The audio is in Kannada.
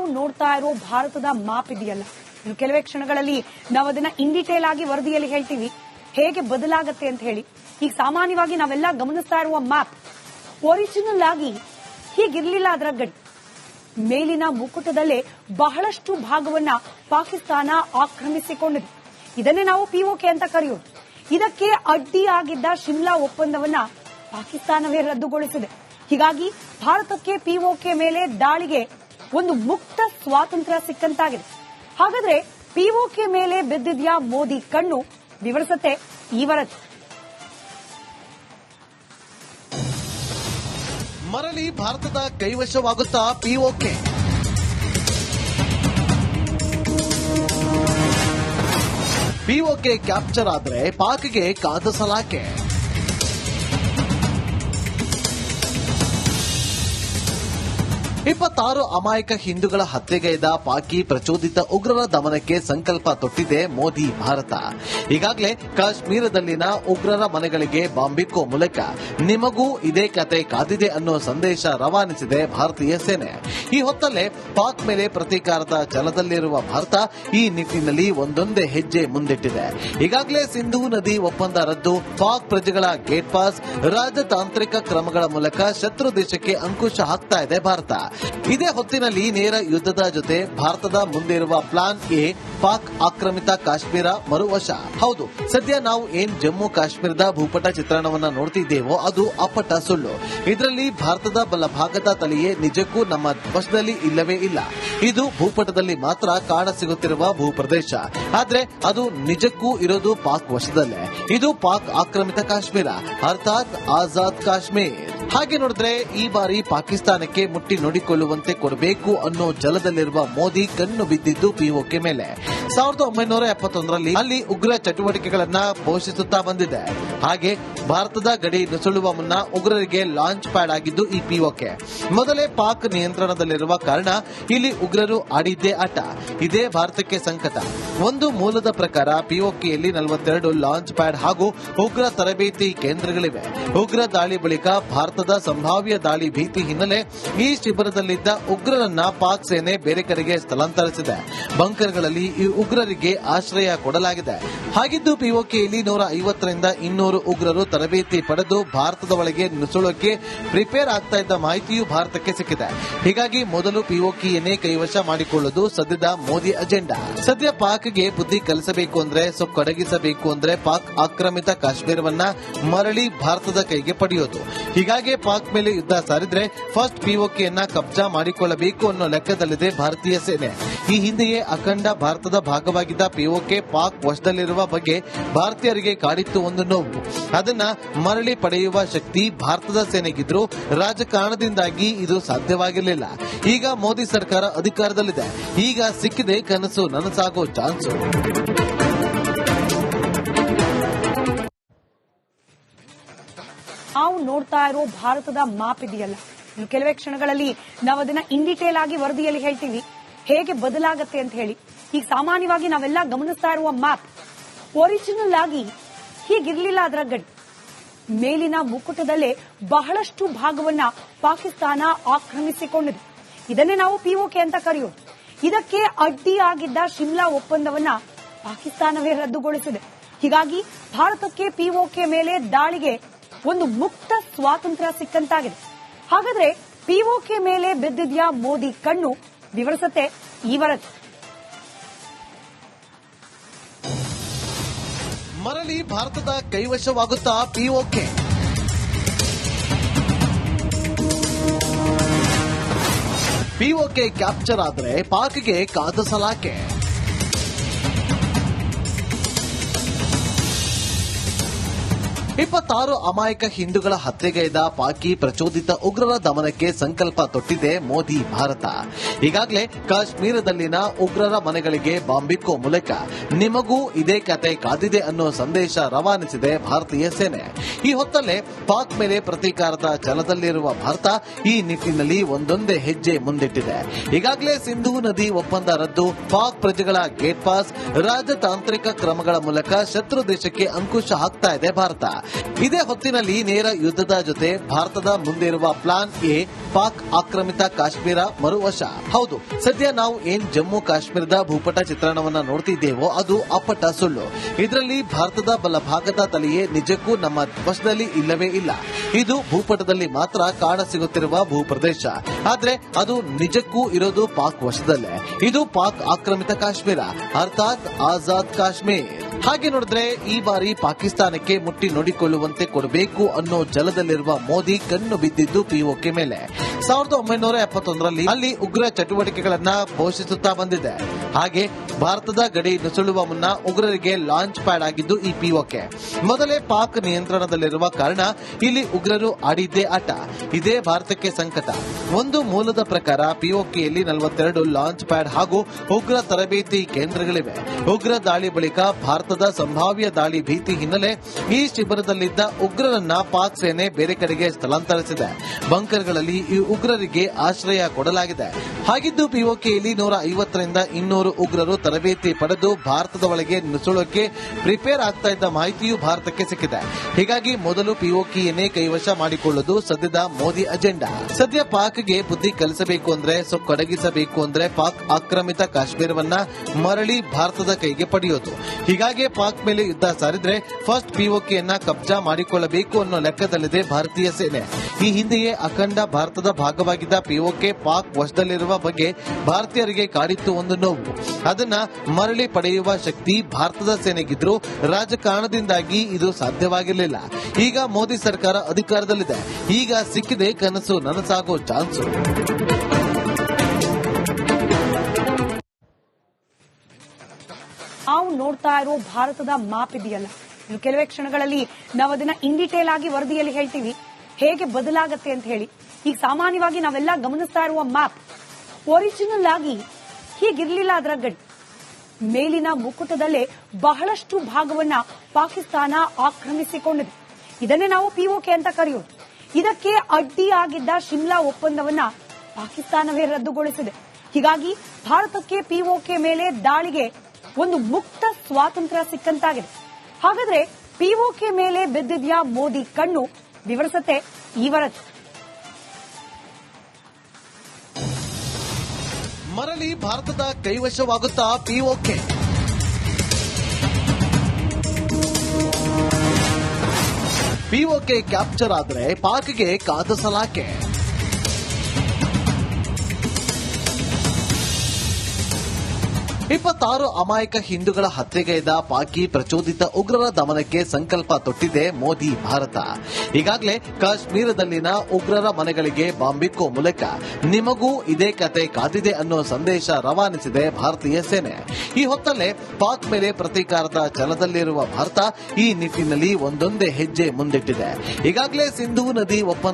ನಾವು ನೋಡ್ತಾ ಇರೋ ಭಾರತದ ಮಾಪ್ ಇದೆಯಲ್ಲ? ಕೆಲವೇ ಕ್ಷಣಗಳಲ್ಲಿ ನಾವು ಅದನ್ನ ಇನ್ ಡೀಟೇಲ್ ಆಗಿ ವರದಿಯಲ್ಲಿ ಹೇಳ್ತೀವಿ. ಹೇಗೆ ಬದಲಾಗತ್ತೆ ಅಂತ ಹೇಳಿ. ಈಗ ಸಾಮಾನ್ಯವಾಗಿ ನಾವೆಲ್ಲ ಗಮನಿಸ್ತಾ ಇರುವ ಮ್ಯಾಪ್ ಒರಿಜಿನಲ್ ಆಗಿ ಹೀಗಿರ್ಲಿಲ್ಲ ಅದರ ಗಡಿ. ಮೇಲಿನ ಮುಕುಟದಲ್ಲೇ ಬಹಳಷ್ಟು ಭಾಗವನ್ನ ಪಾಕಿಸ್ತಾನ ಆಕ್ರಮಿಸಿಕೊಂಡಿದೆ. ಇದನ್ನೇ ನಾವು ಪಿಒಕೆ ಅಂತ ಕರೆಯೋದು. ಇದಕ್ಕೆ ಅಡ್ಡಿಯಾಗಿದ್ದ ಶಿಮ್ಲಾ ಒಪ್ಪಂದವನ್ನ ಪಾಕಿಸ್ತಾನವೇ ರದ್ದುಗೊಳಿಸಿದೆ. ಹೀಗಾಗಿ ಭಾರತಕ್ಕೆ ಪಿಒಕೆ ಮೇಲೆ ದಾಳಿಗೆ ಒಂದು ಮುಕ್ತ ಸ್ವಾತಂತ್ರ್ಯ ಸಿಕ್ಕಂತಾಗಿದೆ. ಹಾಗಾದ್ರೆ ಪಿಒಕೆ ಮೇಲೆ ಬಿದ್ದಿದ್ಯಾ ಮೋದಿ ಕಣ್ಣು? ವಿವರಿಸುತ್ತೆ ಈ ವರದಿ. ಮರಳಿ ಭಾರತದ ಕೈವಶವಾಗುತ್ತಾ ಪಿಒಕೆ ಪಿಒಕೆ ಕ್ಯಾಪ್ಚರ್ ಆದ್ರೆ ಪಾಕ್ಗೆ ಕಾದ ಸಲಾಕೆ ಇಪ್ಪತ್ತಾರು ಅಮಾಯಕ ಹಿಂದೂಗಳ ಹತ್ಯೆಗೈದ ಪಾಕಿ ಪ್ರಚೋದಿತ ಉಗ್ರರ ದಮನಕ್ಕೆ ಸಂಕಲ್ಪ ತೊಟ್ಟಿದೆ ಮೋದಿ ಭಾರತ. ಈಗಾಗಲೇ ಕಾಶ್ಮೀರದಲ್ಲಿನ ಉಗ್ರರ ಮನೆಗಳಿಗೆ ಬಾಂಬಿಕ್ಕೋ ಮೂಲಕ ನಿಮಗೂ ಇದೇ ಕತೆ ಕಾದಿದೆ ಅನ್ನೋ ಸಂದೇಶ ರವಾನಿಸಿದೆ ಭಾರತೀಯ ಸೇನೆ. ಈ ಹೊತ್ತಲ್ಲೇ ಪಾಕ್ ಮೇಲೆ ಪ್ರತೀಕಾರದ ಜಲದಲ್ಲಿರುವ ಭಾರತ ಈ ನಿಟ್ಟಿನಲ್ಲಿ ಒಂದೊಂದೇ ಹೆಜ್ಜೆ ಮುಂದಿಟ್ಟಿದೆ. ಈಗಾಗಲೇ ಸಿಂಧೂ ನದಿ ಒಪ್ಪಂದ ರದ್ದು, ಪಾಕ್ ಪ್ರಜೆಗಳ ಗೇಟ್ ಪಾಸ್, ರಾಜತಾಂತ್ರಿಕ ಕ್ರಮಗಳ ಮೂಲಕ ಶತ್ರು ದೇಶಕ್ಕೆ ಅಂಕುಶ ಹಾಕ್ತಾ ಇದೆ ಭಾರತ. ಇದೇ ಹೊತ್ತಿನಲ್ಲಿ ನೇರ ಯುದ್ಧದ ಜೊತೆ ಭಾರತದ ಮುಂದೆ ಇರುವ ಪ್ಲಾನ್ ಎ ಪಾಕ್ ಆಕ್ರಮಿತ ಕಾಶ್ಮೀರ ಮರುವಶ. ಹೌದು, ಸದ್ಯ ನಾವು ಏನ್ ಜಮ್ಮು ಕಾಶ್ಮೀರದ ಭೂಪಟ ಚಿತ್ರಣವನ್ನ ನೋಡ್ತಿದ್ದೇವೋ ಅದು ಅಪ್ಪಟ ಸುಳ್ಳು. ಇದರಲ್ಲಿ ಭಾರತದ ಬಲಭಾಗದ ತಲೆಯೇ ನಿಜಕ್ಕೂ ನಮ್ಮ ವಶದಲ್ಲಿ ಇಲ್ಲವೇ ಇಲ್ಲ. ಇದು ಭೂಪಟದಲ್ಲಿ ಮಾತ್ರ ಕಾಣಸಿಗುತ್ತಿರುವ ಭೂಪ್ರದೇಶ. ಆದ್ರೆ ಅದು ನಿಜಕ್ಕೂ ಇರೋದು ಪಾಕ್ ವಶದಲ್ಲೇ. ಇದು ಪಾಕ್ ಆಕ್ರಮಿತ ಕಾಶ್ಮೀರ. ಅರ್ಥಾತ್ ಆಜಾದ್ ಕಾಶ್ಮೀರ್. ಹಾಗೆ ನೋಡಿದ್ರೆ ಈ ಬಾರಿ ಪಾಕಿಸ್ತಾನಕ್ಕೆ ಮುಟ್ಟಿ ನೋಡಿಕೊಳ್ಳುವಂತೆ ಕೊಡಬೇಕು ಅನ್ನೋ ಜಲದಲ್ಲಿರುವ ಮೋದಿ ಕಣ್ಣು ಬಿದ್ದಿದ್ದು ಪಿಒಕೆ ಮೇಲೆ. ಸಾವಿರದ ಒಂಬೈನೂರ ಎಪ್ಪತ್ತೊಂದರಲ್ಲಿ ಅಲ್ಲಿ ಉಗ್ರ ಚಟುವಟಿಕೆಗಳನ್ನ ಪೋಷಿಸುತ್ತಾ ಬಂದಿದೆ. ಹಾಗೆ ಭಾರತದ ಗಡಿ ನುಸುಳುವ ಮುನ್ನ ಉಗ್ರರಿಗೆ ಲಾಂಚ್ ಪ್ಯಾಡ್ ಆಗಿದ್ದು ಈ ಪಿಒಕೆ. ಮೊದಲೇ ಪಾಕ್ ನಿಯಂತ್ರಣದಲ್ಲಿರುವ ಕಾರಣ ಇಲ್ಲಿ ಉಗ್ರರು ಆಡಿದ್ದೇ ಆಟ. ಇದೇ ಭಾರತಕ್ಕೆ ಸಂಕಟ. ಒಂದು ಮೂಲದ ಪ್ರಕಾರ ಪಿಒಕೆಯಲ್ಲಿ ನಲವತ್ತೆರಡು ಲಾಂಚ್ ಪ್ಯಾಡ್ ಹಾಗೂ ಉಗ್ರ ತರಬೇತಿ ಕೇಂದ್ರಗಳಿವೆ. ಉಗ್ರ ದಾಳಿ ಬಳಿಕ ಭಾರತದ ಸಂಭಾವ್ಯ ದಾಳಿ ಭೀತಿ ಹಿನ್ನೆಲೆ ಈ ಶಿಬಿರದಲ್ಲಿದ್ದ ಉಗ್ರರನ್ನ ಪಾಕ್ ಸೇನೆ ಬೇರೆ ಕಡೆಗೆ ಸ್ಥಳಾಂತರಿಸಿದೆ. ಬಂಕರ್ಗಳಲ್ಲಿ ಈ ಉಗ್ರರಿಗೆ ಆಶ್ರಯ ಕೊಡಲಾಗಿದೆ. ಹಾಗಿದ್ದು ಪಿಒಕೆಯಲ್ಲಿ ನೂರ ಐವತ್ತರಿಂದ ಇನ್ನೂರು ಉಗ್ರರು ತರಬೇತಿ ಪಡೆದು ಭಾರತದ ಒಳಗೆ ನುಸುಳೋಕೆ ಪ್ರಿಪೇರ್ ಆಗ್ತಾ ಇದ್ದ ಮಾಹಿತಿಯೂ ಭಾರತಕ್ಕೆ ಸಿಕ್ಕಿದೆ. ಹೀಗಾಗಿ ಮೊದಲು ಪಿಒಕೆಯನ್ನೇ ಕೈವಶ ಮಾಡಿಕೊಳ್ಳುವುದು ಸದ್ಯದ ಮೋದಿ ಅಜೆಂಡಾ. ಸದ್ಯ ಪಾಕ್ಗೆ ಬುದ್ಧಿ ಕಲಿಸಬೇಕು ಅಂದ್ರೆ, ಸೊಕ್ಕಡಗಿಸಬೇಕು ಅಂದ್ರೆ ಪಾಕ್ ಆಕ್ರಮಿತ ಕಾಶ್ಮೀರವನ್ನ ಮರಳಿ ಭಾರತದ ಕೈಗೆ ಪಡೆಯೋದು. ಹೀಗಾಗಿ ಪಾಕ್ ಮೇಲೆ ಯುದ್ಧ ಸಾರಿದ್ರೆ ಫಸ್ಟ್ ಪಿಒಕೆಯನ್ನ ಕಬ್ಜಾ ಮಾಡಿಕೊಳ್ಳಬೇಕು ಅನ್ನೋ ಲೆಕ್ಕದಲ್ಲಿದೆ ಭಾರತೀಯ ಸೇನೆ. ಈ ಹಿಂದೆಯೇ ಅಖಂಡ ಭಾರತದ ಭಾಗವಾಗಿದ್ದ ಪಿಒಕೆ ಪಾಕ್ ವಶದಲ್ಲಿರುವ ಬಗ್ಗೆ ಭಾರತೀಯರಿಗೆ ಕಾಡಿತ್ತು ಒಂದು ನೋವು. ಅದನ್ನ ಮರಳಿ ಪಡೆಯುವ ಶಕ್ತಿ ಭಾರತದ ಸೇನೆಗಿದ್ರು ರಾಜಕಾರಣದಿಂದಾಗಿ ಇದು ಸಾಧ್ಯವಾಗಿರಲಿಲ್ಲ. ಈಗ ಮೋದಿ ಸರ್ಕಾರ ಅಧಿಕಾರದಲ್ಲಿದೆ. ಈಗ ಸಿಕ್ಕಿದೆ ಕನಸು, ನನಸಾಗೋ ಚಾನ್ಸ್. ನಾವು ನೋಡ್ತಾ ಇರೋ ಭಾರತದ ಮಾಪ್ ಇದೆಯಲ್ಲ ಕೆಲವೇ ಕ್ಷಣಗಳಲ್ಲಿ ನಾವು ಅದನ್ನ ಇನ್ ಡೀಟೇಲ್ ಆಗಿ ವರದಿಯಲ್ಲಿ ಹೇಳ್ತೀವಿ. ಹೇಗೆ ಬದಲಾಗತ್ತೆ ಅಂತ ಹೇಳಿ. ಈಗ ಸಾಮಾನ್ಯವಾಗಿ ನಾವೆಲ್ಲ ಗಮನಿಸ್ತಾ ಇರುವ ಮ್ಯಾಪ್ ಒರಿಜಿನಲ್ ಆಗಿ ಹೀಗಿರ್ಲಿಲ್ಲ ಅದರ ಗಡಿ. ಮೇಲಿನ ಮುಕುಟದಲ್ಲೇ ಬಹಳಷ್ಟು ಭಾಗವನ್ನ ಪಾಕಿಸ್ತಾನ ಆಕ್ರಮಿಸಿಕೊಂಡಿದೆ. ಇದನ್ನೇ ನಾವು ಪಿಒಕೆ ಅಂತ ಕರೆಯೋದು. ಇದಕ್ಕೆ ಅಡ್ಡಿಯಾಗಿದ್ದ ಶಿಮ್ಲಾ ಒಪ್ಪಂದವನ್ನ ಪಾಕಿಸ್ತಾನವೇ ರದ್ದುಗೊಳಿಸಿದೆ. ಹೀಗಾಗಿ ಭಾರತಕ್ಕೆ ಪಿಒಕೆ ಮೇಲೆ ದಾಳಿಗೆ ಒಂದು ಮುಕ್ತ ಸ್ವಾತಂತ್ರ್ಯ ಸಿಕ್ಕಂತಾಗಿದೆ. ಹಾಗಾದ್ರೆ ಪಿಒಕೆ ಮೇಲೆ ಬಿದ್ದಿದ್ಯಾ ಮೋದಿ ಕಣ್ಣು ವಿವರಿಸುತ್ತೆ ಈ ವರದಿ. ಮರಳಿ ಭಾರತದ ಕೈವಶವಾಗುತ್ತಾ ಪಿಒಕೆ ಪಿಒಕೆ ಕ್ಯಾಪ್ಚರ್ ಆದರೆ ಪಾಕ್ಗೆ ಕಾದ ಸಲಾಕೆ. ಇಪ್ಪತ್ತಾರು ಅಮಾಯಕ ಹಿಂದೂಗಳ ಹತ್ಯೆಗೈದ ಪಾಕಿ ಪ್ರಚೋದಿತ ಉಗ್ರರ ದಮನಕ್ಕೆ ಸಂಕಲ್ಪ ತೊಟ್ಟಿದೆ ಮೋದಿ ಭಾರತ. ಈಗಾಗಲೇ ಕಾಶ್ಮೀರದಲ್ಲಿನ ಉಗ್ರರ ಮನೆಗಳಿಗೆ ಬಾಂಬಿಕ್ಕೋ ಮೂಲಕ ನಿಮಗೂ ಇದೇ ಕತೆ ಕಾದಿದೆ ಅನ್ನೋ ಸಂದೇಶ ರವಾನಿಸಿದೆ ಭಾರತೀಯ ಸೇನೆ. ಈ ಹೊತ್ತಲ್ಲೇ ಪಾಕ್ ಮೇಲೆ ಪ್ರತೀಕಾರದ ಛಲದಲ್ಲಿರುವ ಭಾರತ ಈ ನಿಟ್ಟಿನಲ್ಲಿ ಒಂದೊಂದೇ ಹೆಜ್ಜೆ ಮುಂದಿಟ್ಟಿದೆ. ಈಗಾಗಲೇ ಸಿಂಧೂ ನದಿ ಒಪ್ಪಂದ ರದ್ದು, ಪಾಕ್ ಪ್ರಜೆಗಳ ಗೇಟ್ ಪಾಸ್, ರಾಜತಾಂತ್ರಿಕ ಕ್ರಮಗಳ ಮೂಲಕ ಶತ್ರು ದೇಶಕ್ಕೆ ಅಂಕುಶ ಹಾಕ್ತಾ ಇದೆ ಭಾರತ. ಇದೇ ಹೊತ್ತಿನಲ್ಲಿ ನೇರ ಯುದ್ಧದ ಜೊತೆ ಭಾರತದ ಮುಂದೆ ಇರುವ ಪ್ಲಾನ್ ಎ, ಪಾಕ್ ಆಕ್ರಮಿತ ಕಾಶ್ಮೀರ ಮರುವಶ. ಹೌದು, ಸದ್ಯ ನಾವು ಏನ್ ಜಮ್ಮು ಕಾಶ್ಮೀರದ ಭೂಪಟ ಚಿತ್ರಣವನ್ನ ನೋಡ್ತಿದ್ದೇವೋ ಅದು ಅಪ್ಪಟ ಸುಳ್ಳು. ಇದರಲ್ಲಿ ಭಾರತದ ಬಲಭಾಗದ ತಲೆಯೇ ನಿಜಕ್ಕೂ ನಮ್ಮ ವಶದಲ್ಲಿ ಇಲ್ಲವೇ ಇಲ್ಲ. ಇದು ಭೂಪಟದಲ್ಲಿ ಮಾತ್ರ ಕಾಣ ಸಿಗುತ್ತಿರುವ ಭೂಪ್ರದೇಶ. ಆದ್ರೆ ಅದು ನಿಜಕ್ಕೂ ಇರೋದು ಪಾಕ್ ವಶದಲ್ಲೇ. ಇದು ಪಾಕ್ ಆಕ್ರಮಿತ ಕಾಶ್ಮೀರ. ಅರ್ಥಾತ್ ಆಜಾದ್ ಕಾಶ್ಮೀರ್. ಹಾಗೆ ನೋಡಿದ್ರೆ ಈ ಬಾರಿ ಪಾಕಿಸ್ತಾನಕ್ಕೆ ಮುಟ್ಟಿ ನೋಡಿಕೊಳ್ಳುವಂತೆ ಕೊಡಬೇಕು ಅನ್ನೋ ಜಲದಲ್ಲಿರುವ ಮೋದಿ ಕಣ್ಣು ಬಿದ್ದಿದ್ದು ಪಿಒಕೆ ಮೇಲೆ. ಸಾವಿರದ ಒಂಬೈನೂರ ಎಪ್ಪತ್ತೊಂದರಲ್ಲಿ ಅಲ್ಲಿ ಉಗ್ರ ಚಟುವಟಿಕೆಗಳನ್ನ ಘೋಷಿಸುತ್ತಾ ಬಂದಿದೆ. ಹಾಗೆ ಭಾರತದ ಗಡಿ ನುಸುಳುವ ಮುನ್ನ ಉಗ್ರರಿಗೆ ಲಾಂಚ್ ಪ್ಯಾಡ್ ಆಗಿದ್ದು ಈ ಪಿಒಕೆ ಮೊದಲೇ ಪಾಕ್ ನಿಯಂತ್ರಣದಲ್ಲಿರುವ ಕಾರಣ ಇಲ್ಲಿ ಉಗ್ರರು ಆಡಿದ್ದೇ ಆಟ. ಇದೇ ಭಾರತಕ್ಕೆ ಸಂಕಟ. ಒಂದು ಮೂಲದ ಪ್ರಕಾರ ಪಿಒಕೆಯಲ್ಲಿ ನಲವತ್ತೆರಡು ಲಾಂಚ್ ಪ್ಯಾಡ್ ಹಾಗೂ ಉಗ್ರ ತರಬೇತಿ ಕೇಂದ್ರಗಳಿವೆ. ಉಗ್ರ ದಾಳಿ ಬಳಿಕ ಭಾರತದ ಸಂಭಾವ್ಯ ದಾಳಿ ಭೀತಿ ಹಿನ್ನೆಲೆ ಈ ಶಿಬಿರದಲ್ಲಿದ್ದ ಉಗ್ರರನ್ನ ಪಾಕ್ ಸೇನೆ ಬೇರೆ ಕಡೆಗೆ ಸ್ಥಳಾಂತರಿಸಿದೆ. ಬಂಕರ್ಗಳಲ್ಲಿ ಈ ಉಗ್ರರಿಗೆ ಆಶ್ರಯ ಕೊಡಲಾಗಿದೆ. ಹಾಗಿದ್ದು ಪಿಒಕೆಯಲ್ಲಿ ನೂರ ಐವತ್ತರಿಂದ ಇನ್ನೂರು ಉಗ್ರರು ತರಬೇತಿ ಪಡೆದು ಭಾರತದ ಒಳಗೆ ನುಸುಳೋಕೆ ಪ್ರಿಪೇರ್ ಆಗ್ತಾ ಇದ್ದ ಮಾಹಿತಿಯೂ ಭಾರತಕ್ಕೆ ಸಿಕ್ಕಿದೆ. ಹೀಗಾಗಿ ಮೊದಲು ಪಿಒಕೆಯನ್ನೇ ಕೈವಶ ಮಾಡಿಕೊಳ್ಳುವುದು ಸದ್ಯದ ಮೋದಿ ಅಜೆಂಡಾ. ಸದ್ಯ ಪಾಕ್ಗೆ ಬುದ್ಧಿ ಕಲಿಸಬೇಕು ಅಂದ್ರೆ ಸೊಕ್ಕಡಗಿಸಬೇಕು ಅಂದ್ರೆ ಪಾಕ್ ಆಕ್ರಮಿತ ಕಾಶ್ಮೀರವನ್ನ ಮರಳಿ ಭಾರತದ ಕೈಗೆ ಪಡೆಯೋದು. ಹೀಗಾಗಿ ಪಾಕ್ ಮೇಲೆ ಯುದ್ಧ ಸಾರಿದ್ರೆ ಫಸ್ಟ್ ಪಿಒಕೆಯನ್ನ ಕಬ್ಜಾ ಮಾಡಿಕೊಳ್ಳಬೇಕು ಅನ್ನೋ ಲೆಕ್ಕದಲ್ಲಿದೆ ಭಾರತೀಯ ಸೇನೆ. ಈ ಹಿಂದೆಯೇ ಅಖಂಡ ಭಾರತದ ಭಾಗವಾಗಿದ್ದ ಪಿಒಕೆ ಪಾಕ್ ವಶದಲ್ಲಿರುವ ಬಗ್ಗೆ ಭಾರತೀಯರಿಗೆ ಕಾಡಿತ್ತು ಒಂದು ನೋವು. ಅದನ್ನ ಮರಳಿ ಪಡೆಯುವ ಶಕ್ತಿ ಭಾರತದ ಸೇನೆಗಿದ್ರು. ರಾಜಕಾರಣದಿಂದಾಗಿ ಇದು ಸಾಧ್ಯವಾಗಿರಲಿಲ್ಲ. ಈಗ ಮೋದಿ ಸರ್ಕಾರ ಅಧಿಕಾರದಲ್ಲಿದೆ. ಈಗ ಸಿಕ್ಕಿದೆ ಕನಸು, ನನಸಾಗೋ ಚಾನ್ಸು. ನೋಡ್ತಾ ಇರೋ ಭಾರತದ ಮಾಪ್ ಇದೆಯಲ್ಲ? ಕೆಲವೇ ಕ್ಷಣಗಳಲ್ಲಿ ನಾವು ಅದನ್ನ ಇನ್ ಡೀಟೇಲ್ ಆಗಿ ವರದಿಯಲ್ಲಿ ಹೇಳ್ತೀವಿ. ಹೇಗೆ ಬದಲಾಗತ್ತೆ ಅಂತ ಹೇಳಿ. ಈಗ ಸಾಮಾನ್ಯವಾಗಿ ನಾವೆಲ್ಲ ಗಮನಿಸ್ತಾ ಇರುವ ಮ್ಯಾಪ್ ಒರಿಜಿನಲ್ ಆಗಿ ಹೀಗಿರ್ಲಿಲ್ಲ ಅದರ ಗಡಿ. ಮೇಲಿನ ಮುಕುಟದಲ್ಲೇ ಬಹಳಷ್ಟು ಭಾಗವನ್ನ ಪಾಕಿಸ್ತಾನ ಆಕ್ರಮಿಸಿಕೊಂಡಿದೆ. ಇದನ್ನೇ ನಾವು ಪಿಒಕೆ ಅಂತ ಕರೆಯೋದು. ಇದಕ್ಕೆ ಅಡ್ಡಿಯಾಗಿದ್ದ ಶಿಮ್ಲಾ ಒಪ್ಪಂದವನ್ನ ಪಾಕಿಸ್ತಾನವೇ ರದ್ದುಗೊಳಿಸಿದೆ. ಹೀಗಾಗಿ ಭಾರತಕ್ಕೆ ಪಿಒಕೆ ಮೇಲೆ ದಾಳಿಗೆ ಒಂದು ಮುಕ್ತ ಸ್ವಾತಂತ್ರ್ಯ ಸಿಕ್ಕಂತಾಗಿದೆ. ಹಾಗಾದ್ರೆ ಪಿಒಕೆ ಮೇಲೆ ಬಿದ್ದಿದ್ಯಾ ಮೋದಿ ಕಣ್ಣು? ವಿವರಿಸತ್ತೆ ಈ ವರದಿ. ಮರಳಿ ಭಾರತದ ಕೈವಶವಾಗುತ್ತಾ ಪಿಒಕೆ ಪಿಒಕೆ ಕ್ಯಾಪ್ಚರ್ ಆದ್ರೆ ಪಾಕ್ಗೆ ಕಾದ ಸಲಾಕೆ ಇಪ್ಪತ್ತಾರು ಅಮಾಯಕ ಹಿಂದೂಗಳ ಹತ್ಯೆಗೈದ ಪಾಕಿ ಪ್ರಚೋದಿತ ಉಗ್ರರ ದಮನಕ್ಕೆ ಸಂಕಲ್ಪ ತೊಟ್ಟಿದೆ ಮೋದಿ ಭಾರತ. ಈಗಾಗಲೇ ಕಾಶ್ಮೀರದಲ್ಲಿನ ಉಗ್ರರ ಮನೆಗಳಿಗೆ ಬಾಂಬಿಕ್ಕೋ ಮೂಲಕ ನಿಮಗೂ ಇದೇ ಕತೆ ಕಾದಿದೆ ಅನ್ನೋ ಸಂದೇಶ ರವಾನಿಸಿದೆ ಭಾರತೀಯ ಸೇನೆ. ಈ ಹೊತ್ತಲ್ಲೇ ಪಾಕ್ ಮೇಲೆ ಪ್ರತೀಕಾರದ ಛಲದಲ್ಲಿರುವ ಭಾರತ ಈ ನಿಟ್ಟಿನಲ್ಲಿ ಒಂದೊಂದೇ ಹೆಜ್ಜೆ ಮುಂದಿಟ್ಟಿದೆ. ಈಗಾಗಲೇ ಸಿಂಧೂ ನದಿ ಒಪ್ಪಂದ